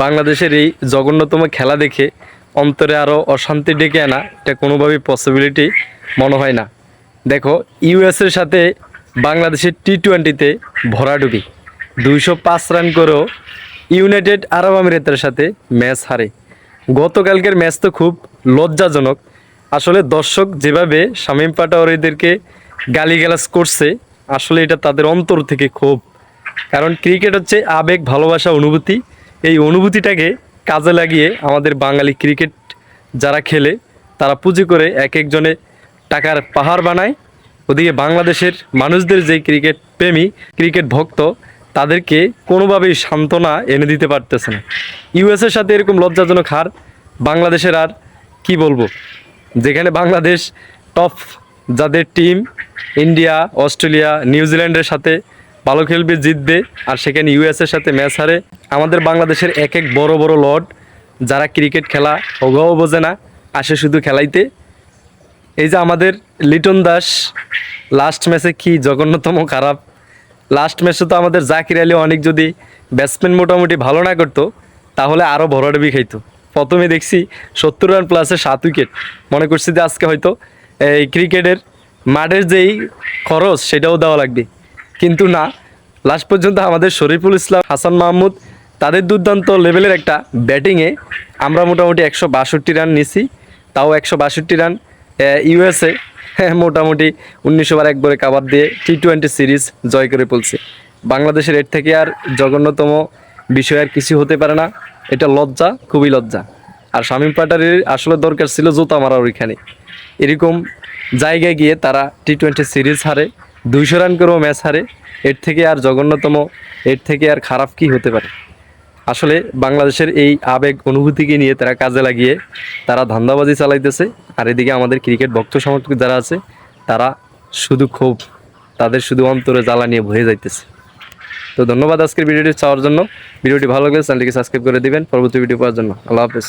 বাংলাদেশের এই জঘন্যতম খেলা দেখে অন্তরে আরও অশান্তি ডেকে আনা এটা কোনোভাবেই পসিবিলিটি মনে হয় না। দেখো ইউএসের সাথে বাংলাদেশের টি টোয়েন্টিতে ভরাডুবি দুইশো পাঁচ রান করেও ইউনাইটেড আরব আমিরাতের সাথে ম্যাচ হারে। গতকালকের ম্যাচ তো খুব লজ্জাজনক। আসলে দর্শক যেভাবে শামীম পাটাওয়ারিদেরকে গালিগালাজ করছে, আসলে এটা তাদের অন্তর থেকে ক্ষোভ। কারণ ক্রিকেট হচ্ছে আবেগ, ভালোবাসা, অনুভূতি। এই অনুভূতিটাকে কাজে লাগিয়ে আমাদের বাঙালি ক্রিকেট যারা খেলে, তারা পুঁজি করে এক একজনে টাকার পাহাড় বানায়। ওদিকে বাংলাদেশের মানুষদের যে ক্রিকেট প্রেমী, ক্রিকেট ভক্ত, তাদেরকে কোনোভাবেই সান্ত্বনা এনে দিতে পারতেছে না। ইউএসের সাথে এরকম লজ্জাজনক হার বাংলাদেশের আর কি বলব? যেখানে বাংলাদেশ টপ যাদের টিম ইন্ডিয়া অস্ট্রেলিয়া নিউজিল্যান্ডের সাথে ভালো খেলবে, জিতবে। আর সেখানে ইউএসের সাথে ম্যাচ হারে। আমাদের বাংলাদেশের এক এক বড় বড় লর্ড, যারা ক্রিকেট খেলা ওগাও বোঝে না, আসে শুধু খেলাইতে। এই যে আমাদের লিটন দাস লাস্ট ম্যাচে কি জঘন্যতম খারাপ। লাস্ট ম্যাচে তো আমাদের জাকির আলী অনেক যদি ব্যাটসম্যান মোটামুটি ভালো না করতো, তাহলে আরও ভরাডবি খাইতো। প্রথমে দেখছি সত্তর রান প্লাসে সাত উইকেট মনে করছি যে আজকে হয়তো এই ক্রিকেটের মাঠের যেই খরচ, সেটাও দেওয়া লাগবে। কিন্তু না লাস্ট পর্যন্ত আমাদের শরীফুল ইসলাম, হাসান মাহমুদ, তাদের দুর্দান্ত লেভেলের একটা ব্যাটিংয়ে আমরা মোটামুটি একশো বাষট্টি রান নিছি, তাও একশো বাষট্টি রান ইউএসএ মোটামুটি উনিশশো বার একবারে কাবার দিয়ে টি টোয়েন্টি সিরিজ জয় করে ফেলছে বাংলাদেশের এর থেকে আর জঘন্যতম বিষয় আর কিছু হতে পারে না, এটা লজ্জা, খুবই লজ্জা। আর শামীম পাটারির আসলে দরকার ছিল জুতা মারা ওইখানে। এরকম জায়গায় গিয়ে তারা টি টোয়েন্টি সিরিজ হারে, দুইশো রান করেও ম্যাচ হারে এর থেকে আর জঘন্যতম, এর থেকে আর খারাপ কি হতে পারে? আসলে বাংলাদেশের এই আবেগ অনুভূতিকে নিয়ে তারা কাজে লাগিয়ে তারা ধান্দাবাজি চালাইতেছে, আর এদিকে আমাদের ক্রিকেট ভক্ত সমর্থক যারা আছে, তারা শুধু ক্ষোভ, তাদের শুধু অন্তরে জ্বালা নিয়ে ভয়ে যাইতেছে। তো ধন্যবাদ আজকের ভিডিওটি চাওয়ার জন্য। ভিডিওটি ভালো লাগলে চ্যানেলটিকে সাবস্ক্রাইব করে দিবেন। পরবর্তী ভিডিও পাওয়ার জন্য। আল্লাহ হাফেজ।